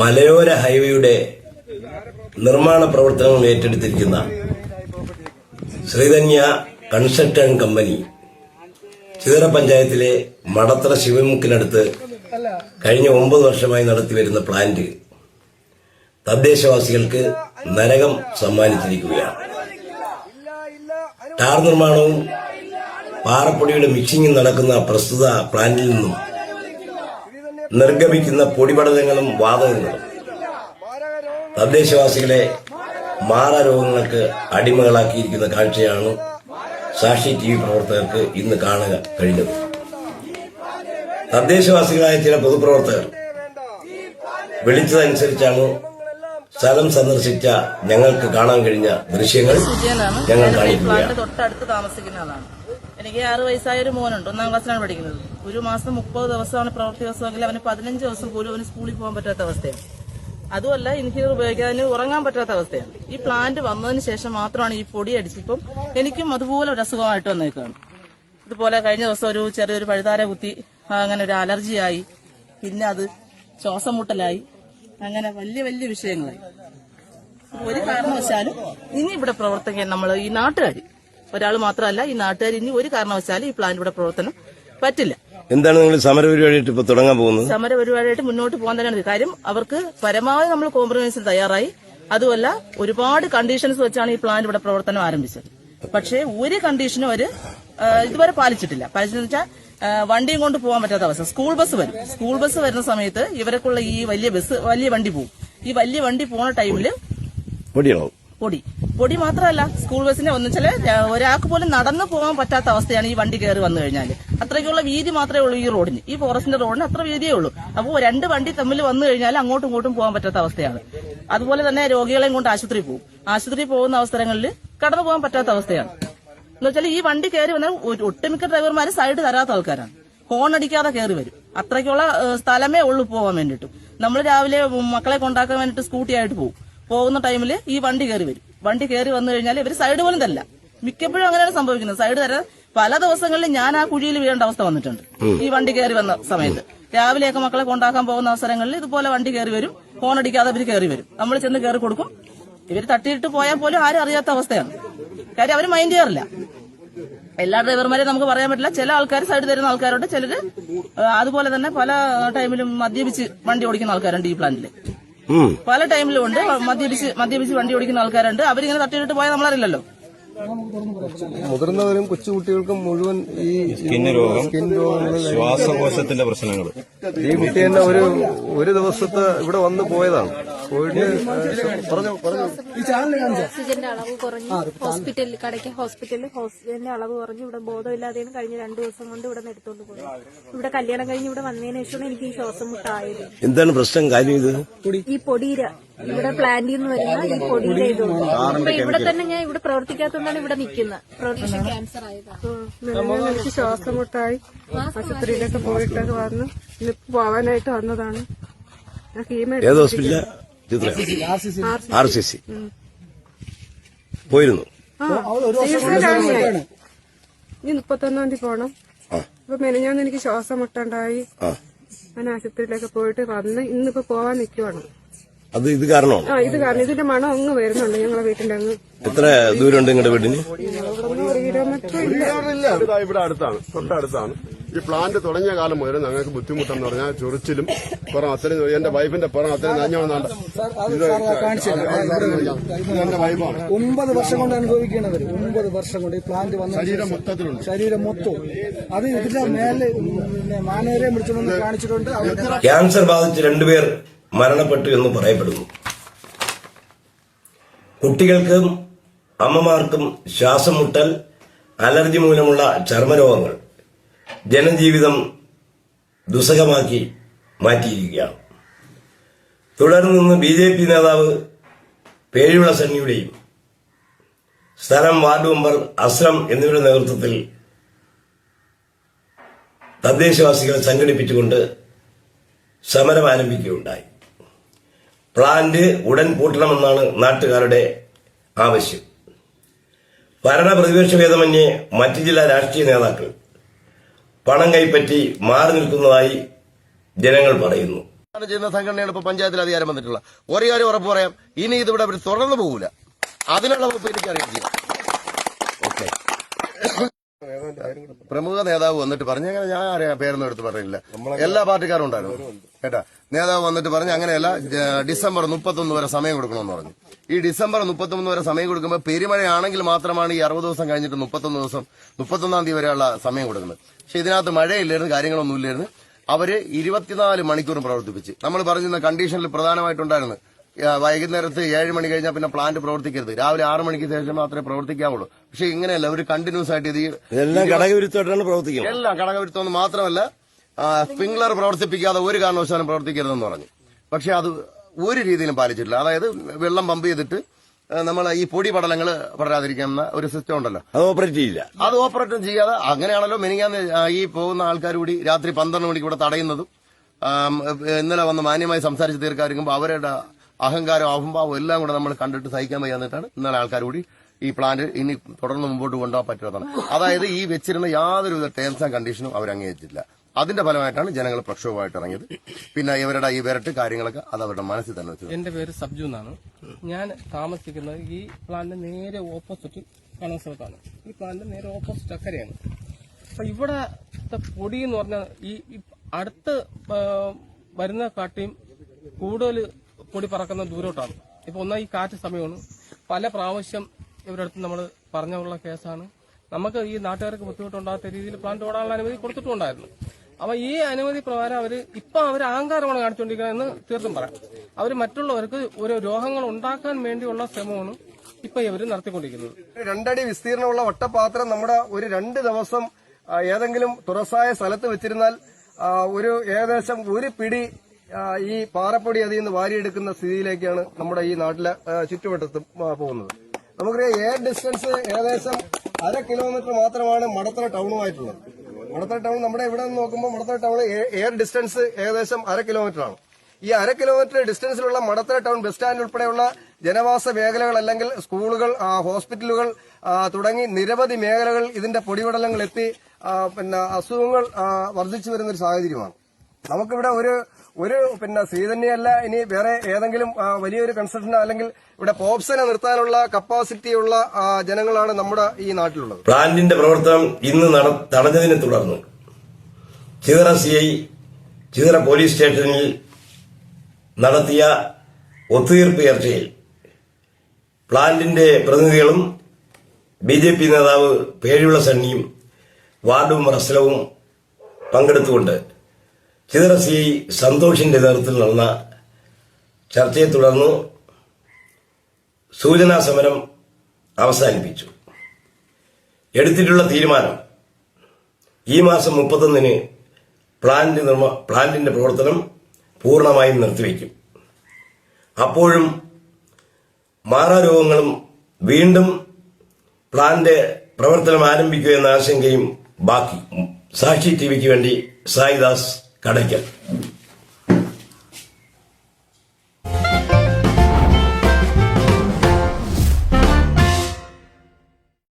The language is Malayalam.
മലയോര ഹൈവേയുടെ നിർമ്മാണ പ്രവർത്തനങ്ങൾ ഏറ്റെടുത്തിരിക്കുന്ന ശ്രീധന്യ കൺസ്ട്രക്ഷൻ കമ്പനി ചിതറ പഞ്ചായത്തിലെ മടത്തറ ശിവമുക്കിനടുത്ത് കഴിഞ്ഞ ഒമ്പത് വർഷമായി നടത്തിവരുന്ന പ്ലാന്റ് തദ്ദേശവാസികൾക്ക് നരകം സമ്മാനിച്ചിരിക്കുകയാണ്. ടാർ നിർമ്മാണവും പാറപ്പൊടിയുടെ മിക്സിംഗും നടക്കുന്ന പ്രസ്തുത പ്ലാന്റിൽ നിന്നും നിർഗമിക്കുന്ന പൊടിപടലങ്ങളും വാതകങ്ങളും. തദ്ദേശവാസികളെ മാറാരോഗങ്ങൾക്ക് അടിമകളാക്കിയിരിക്കുന്ന കാഴ്ചയാണ് സാക്ഷി ടി വി പ്രവർത്തകർക്ക് ഇന്ന് കാണുക കഴിഞ്ഞത്. തദ്ദേശവാസികളായ ചില പൊതുപ്രവർത്തകർ വിളിച്ചതനുസരിച്ചാണ് സ്ഥലം സന്ദർശിച്ച ഞങ്ങൾക്ക് കാണാൻ കഴിഞ്ഞ ദൃശ്യങ്ങൾ ഞങ്ങൾ കാണിക്കുന്നത് ഈ കാണിക്കുകയാണ്. തൊട്ടടുത്ത് താമസിക്കുന്ന ആളാണ് എനിക്ക് ആറ് വയസ്സായ ഒരു മോനുണ്ട്. ഒന്നാം ക്ലാസ്സിലാണ് പഠിക്കുന്നത്. ഒരു മാസം മുപ്പത് ദിവസമാണ് പ്രവൃത്തി ദിവസമെങ്കിൽ അവന് പതിനഞ്ച് ദിവസം പോലും അവന് സ്കൂളിൽ പോകാൻ പറ്റാത്ത അവസ്ഥയാണ്. അതുമല്ല ഇൻഹീലർ ഉപയോഗിക്കാൻ അവന് ഉറങ്ങാൻ പറ്റാത്ത അവസ്ഥയാണ്. ഈ പ്ലാന്റ് വന്നതിന് ശേഷം മാത്രമാണ് ഈ പൊടി അടിച്ചിപ്പം എനിക്കും അതുപോലെ ഒരു അസുഖമായിട്ട് വന്നേക്കാണ്. ഇതുപോലെ കഴിഞ്ഞ ദിവസം ഒരു ചെറിയൊരു പഴുതാര കുത്തി അങ്ങനെ ഒരു അലർജിയായി പിന്നെ അത് ശ്വാസം മുട്ടലായി അങ്ങനെ വലിയ വലിയ വിഷയങ്ങളായി. ഒരു കാരണവശാലും ഇനി ഇവിടെ പ്രവർത്തിക്കാൻ നമ്മൾ ഈ നാട്ടുകാർ ഒരാൾ മാത്രമല്ല ഈ നാട്ടുകാർ ഇനി ഒരു കാരണവശാലും ഈ പ്ലാന്റ് ഇവിടെ പ്രവർത്തനം പറ്റില്ല. എന്താണ് നിങ്ങൾ സമരപരിപാടിയായിട്ട് ഇപ്പൊ തുടങ്ങാൻ പോകുന്നത്? സമരപരിപാടിയായിട്ട് മുന്നോട്ട് പോകാൻ തന്നെയാണ്. കാര്യം അവർക്ക് പരമാവധി നമ്മൾ കോംപ്രമൈസിന് തയ്യാറായി. അതുമല്ല ഒരുപാട് കണ്ടീഷൻസ് വെച്ചാണ് ഈ പ്ലാന്റ് ഇവിടെ പ്രവർത്തനം ആരംഭിച്ചത്. പക്ഷേ ഒരു കണ്ടീഷനും അവർ ഇതുവരെ പാലിച്ചിട്ടില്ല. പാലിച്ചെന്ന് വെച്ചാൽ വണ്ടിയും കൊണ്ട് പോകാൻ പറ്റാത്ത അവസ്ഥ. സ്കൂൾ ബസ് വരും. സ്കൂൾ ബസ് വരുന്ന സമയത്ത് ഇവരൊക്കെയുള്ള ഈ വലിയ ബസ് വലിയ വണ്ടി പോകും ഈ വലിയ വണ്ടി പോണ ടൈമിൽ പൊടിയാണോ പൊടി. പൊടി മാത്രമല്ല സ്കൂൾ ബസ്സിനെ ഒന്നിച്ചാൽ ഒരാൾക്ക് പോലും നടന്നു പോകാൻ പറ്റാത്ത അവസ്ഥയാണ് ഈ വണ്ടി കയറി വന്നു കഴിഞ്ഞാൽ അത്രയ്ക്കുള്ള വീതി മാത്രമേ ഉള്ളൂ ഈ റോഡിന്. ഈ ഫോറസ്റ്റിന്റെ റോഡിന് അത്ര വീതിയേ ഉള്ളൂ. അപ്പോൾ രണ്ട് വണ്ടി തമ്മിൽ വന്നു കഴിഞ്ഞാൽ അങ്ങോട്ടും ഇങ്ങോട്ടും പോകാൻ പറ്റാത്ത അവസ്ഥയാണ്. അതുപോലെ തന്നെ രോഗികളെയും കൊണ്ട് ആശുപത്രി പോകും. ആശുപത്രി പോകുന്ന അവസരങ്ങളിൽ കടന്നു പോകാൻ പറ്റാത്ത അവസ്ഥയാണ്. എന്ന് വെച്ചാൽ ഈ വണ്ടി കയറി വന്നാൽ ഒട്ടുമിക്ക ഡ്രൈവർമാർ സൈഡ് തരാത്ത ആൾക്കാരാണ്. ഹോൺ അടിക്കാതെ കയറി വരും. അത്രയ്ക്കുള്ള സ്ഥലമേ ഉള്ളൂ പോകാൻ വേണ്ടിയിട്ട്. നമ്മൾ രാവിലെ മക്കളെ കൊണ്ടാക്കാൻ വേണ്ടിയിട്ട് സ്കൂട്ടി ആയിട്ട് പോകും. പോകുന്ന ടൈമിൽ ഈ വണ്ടി കയറി വരും. വണ്ടി കയറി വന്നു കഴിഞ്ഞാൽ ഇവർ സൈഡ് പോലും തല്ല മിക്കപ്പോഴും അങ്ങനെയാണ് സംഭവിക്കുന്നത്. സൈഡ് തരാൻ പല ദിവസങ്ങളിൽ ഞാൻ ആ കുഴിയിൽ വീഴേണ്ട അവസ്ഥ വന്നിട്ടുണ്ട്. ഈ വണ്ടി കയറി വന്ന സമയത്ത്. രാവിലെയൊക്കെ മക്കളെ കൊണ്ടാക്കാൻ പോകുന്ന അവസരങ്ങളിൽ ഇതുപോലെ വണ്ടി കയറി വരും. ഫോൺ അടിക്കാതെ ഇവർ കയറി വരും. നമ്മൾ ചെന്ന് കയറി കൊടുക്കും. ഇവർ തട്ടിയിട്ട് പോയാൽ പോലും ആരും അറിയാത്ത അവസ്ഥയാണ്. കാര്യം അവർ മൈൻഡ് ചെയ്യാറില്ല. എല്ലാ ഡ്രൈവർമാരെയും നമുക്ക് പറയാൻ പറ്റില്ല. ചില ആൾക്കാർ സൈഡ് തരുന്ന ആൾക്കാരുണ്ട്. ചിലര് അതുപോലെ തന്നെ പല ടൈമിലും മദ്യപിച്ച് വണ്ടി ഓടിക്കുന്ന ആൾക്കാരുണ്ട് ഈ പ്ലാന്റിൽ. പല ടൈമിലും ഉണ്ട് മദ്യപിച്ച് മദ്യപിച്ച് വണ്ടി ഓടിക്കുന്ന ആൾക്കാരുണ്ട്. അവരിങ്ങനെ തട്ടിയിട്ട് പോയാൽ നമ്മളറിയില്ലല്ലോ. മുതിർന്നവരും കൊച്ചുകുട്ടികൾക്കും മുഴുവൻ ഈ സ്കിൻ രോഗം സ്കിൻ രോഗങ്ങൾ ശ്വാസകോശത്തിന്റെ പ്രശ്നങ്ങൾ. ഈ കുട്ടി തന്നെ ഒരു ഒരു ദിവസത്തെ ഇവിടെ വന്ന് പോയതാണ്. ഓക്സിജന്റെ അളവ് കുറഞ്ഞു. ഹോസ്പിറ്റലിൽ കടയ്ക്ക് ഹോസ്പിറ്റലിൽ ഓക്സിജന്റെ അളവ് കുറഞ്ഞു. ഇവിടെ ബോധമില്ലാതെയാണ് കഴിഞ്ഞ രണ്ടു ദിവസം കൊണ്ട് ഇവിടെ നിന്ന് എടുത്തോണ്ട് പോയത്. ഇവിടെ കല്യാണം കഴിഞ്ഞ് ഇവിടെ വന്നതിന് ശേഷമാണ് എനിക്ക് ഈ ശ്വാസം മുട്ടായത്. എന്താണ് പ്രശ്നം? കാര്യം ഇത്? ഈ പൊടിയിര ഇവിടെ പ്ലാന്റിൽ നിന്ന് വരുന്ന ഈ പൊടിയുടെ ഇതുണ്ട്. ഇവിടെ തന്നെ ഞാൻ ഇവിടെ പ്രവർത്തിക്കാത്തതുകൊണ്ടാണ് ഇവിടെ നിൽക്കുന്നത്. പ്രവർത്തിച്ച ക്യാൻസർ ആയതാണ് എനിക്ക് ശ്വാസം മുട്ടായി. ആശുപത്രിയിലൊക്കെ പോയിട്ടൊക്കെ വന്ന് ഇന്ന് പോവാനായിട്ട് വന്നതാണ്. ഏത് ഹോസ്പിറ്റലാ ചിത്ര ആർ സി സി പോയിരുന്നു. ഇനി മുപ്പത്തൊന്നാം തീയതി പോണം. അപ്പൊ മെനഞ്ഞാന്ന് എനിക്ക് ശ്വാസം മുട്ടണ്ടായി. ഞാൻ ആശുപത്രിയിലൊക്കെ പോയിട്ട് വന്ന് ഇന്നിപ്പോ പോവാൻ നിൽക്കുവാണ് അത് ഇത് കാരണമാണ്. ആ ഇത് കാരണം. ഇതിന്റെ മണം അങ്ങ് വരുന്നുണ്ട് ഞങ്ങളെ വീട്ടിന്റെ അങ്ങ്. എത്ര ദൂരമുണ്ട് നിങ്ങളുടെ വീടിന്? ഒരു കിലോമീറ്റർ ഇല്ല. ഇവിടെ അടുത്താണ്. തൊട്ടടുത്താണ്. ഈ പ്ലാന്റ് തുടങ്ങിയ കാലം മുതൽ ഞങ്ങൾക്ക് ബുദ്ധിമുട്ടെന്ന് പറഞ്ഞാൽ ചൊറിച്ചിലും പുറം അത്രയും എന്റെ വൈഫിന്റെ പുറം അത്രയും നഞ്ഞോന്നാണ്ട് വന്നാണ്ട് എന്റെ വൈഫാണ്. ഒമ്പത് വർഷം കൊണ്ട് അനുഭവിക്കണവർ ഒമ്പത് വർഷം കൊണ്ട് ഈ പ്ലാന്റ് വന്ന. ശരീരം മൊത്തത്തിലുണ്ട്. ശരീരം മൊത്തം അത് ഇതിന്റെ മേലെ മാനേരെ വിളിച്ചൊന്ന് കാണിച്ചിട്ടുണ്ട്. ക്യാൻസർ ബാധിച്ച് രണ്ടുപേർ മരണപ്പെട്ടു എന്ന് പറയപ്പെടുന്നു. കുട്ടികൾക്കും അമ്മമാർക്കും ശ്വാസം മുട്ടൽ അലർജി മൂലമുള്ള ചർമ്മരോഗങ്ങൾ. ജനജീവിതം ദുസ്സഹമാക്കി മാറ്റിയിരിക്കുകയാണ്. തുടർന്ന് നിന്ന് ബി ജെ പി നേതാവ് പേരുവിള സണ്ണിയുടെയും സ്ഥലം വാർഡ് മെമ്പർ അസ്രം എന്നിവരുടെ നേതൃത്വത്തിൽ തദ്ദേശവാസികളെ സംഘടിപ്പിച്ചുകൊണ്ട് സമരം ആരംഭിക്കുകയുണ്ടായി. പ്ലാന്റ് ഉടൻ പൂട്ടണമെന്നാണ് നാട്ടുകാരുടെ ആവശ്യം. ഭരണ പ്രതിപക്ഷ ഭേദമന്യേ മറ്റ് ജില്ലാ രാഷ്ട്രീയ നേതാക്കൾ പണം കൈപ്പറ്റി മാറി നിൽക്കുന്നതായി ജനങ്ങൾ പറയുന്നു. ചെയ്യുന്ന സംഘടനയാണ് ഇപ്പൊ പഞ്ചായത്തിൽ അധികാരം വന്നിട്ടുള്ളത്. ഒരു കാര്യം ഉറപ്പ് പറയാം. ഇനി ഇതിവിടെ തുറന്നു പോകൂല. അതിനുള്ള വകുപ്പ് എനിക്ക് പ്രമുഖ നേതാവ് വന്നിട്ട് പറഞ്ഞു അങ്ങനെ ഞാൻ അറിയാം പേരൊന്നും എടുത്ത് പറയില്ല എല്ലാ പാർട്ടിക്കാരും ഉണ്ടായിരുന്നു. കേട്ടാ? നേതാവ് വന്നിട്ട് പറഞ്ഞു അങ്ങനെയല്ല ഡിസംബർ മുപ്പത്തൊന്ന് വരെ സമയം കൊടുക്കണമെന്ന് പറഞ്ഞു. ഈ ഡിസംബർ മുപ്പത്തൊന്ന് വരെ സമയം കൊടുക്കുമ്പോൾ പെരുമഴയാണെങ്കിൽ മാത്രമാണ് ഈ അറുപത് ദിവസം കഴിഞ്ഞിട്ട് മുപ്പത്തൊന്ന് ദിവസം മുപ്പത്തൊന്നാം തീയതി വരെയുള്ള സമയം കൊടുക്കുന്നത്. പക്ഷെ ഇതിനകത്ത് മഴയില്ലായിരുന്നു കാര്യങ്ങളൊന്നും ഇല്ലായിരുന്നു. അവർ ഇരുപത്തിനാല് മണിക്കൂർ പ്രവർത്തിപ്പിച്ച്. നമ്മൾ പറഞ്ഞിരുന്ന കണ്ടീഷനിൽ പ്രധാനമായിട്ടുണ്ടായിരുന്നു വൈകുന്നേരത്ത് ഏഴ് മണി കഴിഞ്ഞാൽ പിന്നെ പ്ലാന്റ് പ്രവർത്തിക്കരുത്. രാവിലെ ആറ് മണിക്ക് ശേഷം മാത്രമേ പ്രവർത്തിക്കാവുള്ളൂ. പക്ഷെ ഇങ്ങനെയല്ല ഒരു കണ്ടിന്യൂസ് ആയിട്ട് ഇത് എല്ലാം ഘടകവിരുദ്ധമായിട്ടാണ് പ്രവർത്തിക്കുന്നത്. എല്ലാം ഘടകവിരുദ്ധം മാത്രമല്ല സ്പ്രിംഗ്ലർ പ്രവർത്തിപ്പിക്കാതെ ഒരു കാരണവശാലും പ്രവർത്തിക്കരുതെന്ന് പറഞ്ഞു. പക്ഷെ അത് ഒരു രീതിയിലും പാലിച്ചിട്ടില്ല. അതായത് വെള്ളം പമ്പ് ചെയ്തിട്ട് നമ്മൾ ഈ പൊടി പടലങ്ങൾ പടരാതിരിക്കുന്ന ഒരു സിസ്റ്റം ഉണ്ടല്ലോ. അത് ഓപ്പറേറ്റ് ചെയ്യില്ല. അത് ഓപ്പറേറ്റും ചെയ്യാതെ അങ്ങനെയാണല്ലോ മെനിങ്ങാന്ന് ഈ പോകുന്ന ആൾക്കാർ കൂടി രാത്രി പന്ത്രണ്ട് മണിക്ക് ഇവിടെ തടയുന്നതും ഇന്നലെ വന്ന് മാന്യമായി സംസാരിച്ച് തീർക്കാതിരിക്കുമ്പോൾ അവരുടെ അഹങ്കാരം അഹംഭാവം എല്ലാം കൂടെ നമ്മൾ കണ്ടിട്ട് സഹിക്കാൻ വയ്യാന്നിട്ടാണ് ഇന്നലെ ആൾക്കാർ കൂടി ഈ പ്ലാന്റ് ഇനി തുടർന്ന് മുമ്പോട്ട് കൊണ്ടുപോകാൻ പറ്റുന്നതാണ് അതായത് ഈ വെച്ചിരുന്ന യാതൊരുവിധ ടേംസ് ആൻഡ് കണ്ടീഷനും അവർ അംഗീകരിച്ചില്ല അതിന്റെ ഫലമായിട്ടാണ് ജനങ്ങൾ പ്രക്ഷോഭമായിട്ട് ഇറങ്ങിയത്. പിന്നെ ഇവരുടെ ഈ വിരട്ട് കാര്യങ്ങളൊക്കെ അത് അവരുടെ മനസ്സിൽ തന്നെ വെച്ചു എന്റെ പേര് സബ്ജു എന്നാണ്. ഞാൻ താമസിക്കുന്നത് ഈ പ്ലാന്റ് നേരെ ഓപ്പോസിറ്റ് കാണുന്ന സ്ഥലത്താണ്. ഈ പ്ലാന്റ് നേരെ ഓപ്പോസിറ്റ് അക്കരയാണ്. അപ്പൊ ഇവിടെ പൊടി എന്ന് പറഞ്ഞാൽ ഈ അടുത്ത് വരുന്ന കാട്ടിയും കൂടുതൽ പൊടി പറക്കുന്ന ദൂരോട്ടാണ്. ഇപ്പൊ ഒന്നാ ഈ കാറ്റ് സമയമാണ്. പല പ്രാവശ്യം ഇവരുടെ അടുത്ത് നമ്മൾ പറഞ്ഞുള്ള കേസാണ്. നമുക്ക് ഈ നാട്ടുകാർക്ക് ബുദ്ധിമുട്ടുണ്ടാകാത്ത രീതിയിൽ പ്ലാന്റ് ഓടാനുള്ള അനുമതി കൊടുത്തിട്ടുണ്ടായിരുന്നു അപ്പൊ ഈ അനുമതി പ്രകാരം അവർ ഇപ്പൊ അവർ അഹങ്കാരമാണ് കാണിച്ചുകൊണ്ടിരിക്കുന്നത് എന്ന് തീർത്തും പറയാം. അവർ മറ്റുള്ളവർക്ക് ഓരോ രോഗങ്ങൾ ഉണ്ടാക്കാൻ വേണ്ടിയുള്ള ശ്രമമാണ് ഇപ്പൊ ഇവർ നടത്തിക്കൊണ്ടിരിക്കുന്നത്. രണ്ടടി വിസ്തീർണമുള്ള വട്ടപാത്രം നമ്മുടെ ഒരു രണ്ട് ദിവസം ഏതെങ്കിലും തുറസായ സ്ഥലത്ത് വെച്ചിരുന്നാൽ ഒരു ഏകദേശം ഒരു പിടി ഈ പാറപ്പൊടി അതിൽ നിന്ന് വാരിയെടുക്കുന്ന സ്ഥിതിയിലേക്കാണ് നമ്മുടെ ഈ നാട്ടിലെ ചുറ്റുവട്ടത്തും പോകുന്നത്. നമുക്കറിയാം എയർ ഡിസ്റ്റൻസ് ഏകദേശം അര കിലോമീറ്റർ മാത്രമാണ് മടത്തറ ടൗണുമായിട്ടുള്ളത് മടത്തറ ടൗൺ നമ്മുടെ ഇവിടെ നിന്ന് നോക്കുമ്പോൾ മടത്തറ ടൗൺ എയർ ഡിസ്റ്റൻസ് ഏകദേശം അര കിലോമീറ്റർ ആണ്. ഈ അര കിലോമീറ്റർ ഡിസ്റ്റൻസിലുള്ള മടത്തറ ടൗൺ ബസ് സ്റ്റാൻഡ് ഉൾപ്പെടെയുള്ള ജനവാസ മേഖലകൾ അല്ലെങ്കിൽ സ്കൂളുകൾ ഹോസ്പിറ്റലുകൾ തുടങ്ങി നിരവധി മേഖലകൾ ഇതിന്റെ പൊടിപടലങ്ങൾ എത്തി പിന്നെ അസുഖങ്ങൾ വർദ്ധിച്ചു വരുന്ന ഒരു സാഹചര്യമാണ്. നമുക്കിവിടെ ഒരു ഒരു പിന്നെ ശ്രീധന്യല്ല ഇനി വേറെ ഏതെങ്കിലും വലിയൊരു കൺസ്ട്രക്ഷൻ അല്ലെങ്കിൽ ഇവിടെ പോപ്സിനെ നിർത്താനുള്ള കപ്പാസിറ്റി ഉള്ള ജനങ്ങളാണ് നമ്മുടെ ഈ നാട്ടിലുള്ളത്. പ്ലാന്റിന്റെ പ്രവർത്തനം ഇന്ന് തടഞ്ഞതിനെ തുടർന്ന് Chithara C I Chithara police സ്റ്റേഷനിൽ നടത്തിയ ഒത്തുതീർപ്പ് ചർച്ചയിൽ പ്ലാന്റിന്റെ പ്രതിനിധികളും ബി ജെ പി നേതാവ് പേഴിയുള്ള സണ്ണിയും വാർഡും റസ്ലവും പങ്കെടുത്തുകൊണ്ട് ചിതറ സി ഐ സന്തോഷിന്റെ നേതൃത്വത്തിൽ നടന്ന ചർച്ചയെ തുടർന്ന് സൂചനാ സമരം അവസാനിപ്പിച്ചു. എടുത്തിട്ടുള്ള തീരുമാനം ഈ മാസം മുപ്പത്തൊന്നിന് പ്ലാന്റ് നിർമ്മ പ്ലാന്റിന്റെ പ്രവർത്തനം പൂർണമായും നിർത്തിവെക്കും അപ്പോഴും മാറാരോഗങ്ങളും വീണ്ടും പ്ലാന്റ് പ്രവർത്തനം ആരംഭിക്കുക എന്ന ആശങ്കയും ബാക്കി. സാക്ഷി ടി വിക്ക് വേണ്ടി സായിദാസ് கடைகள்.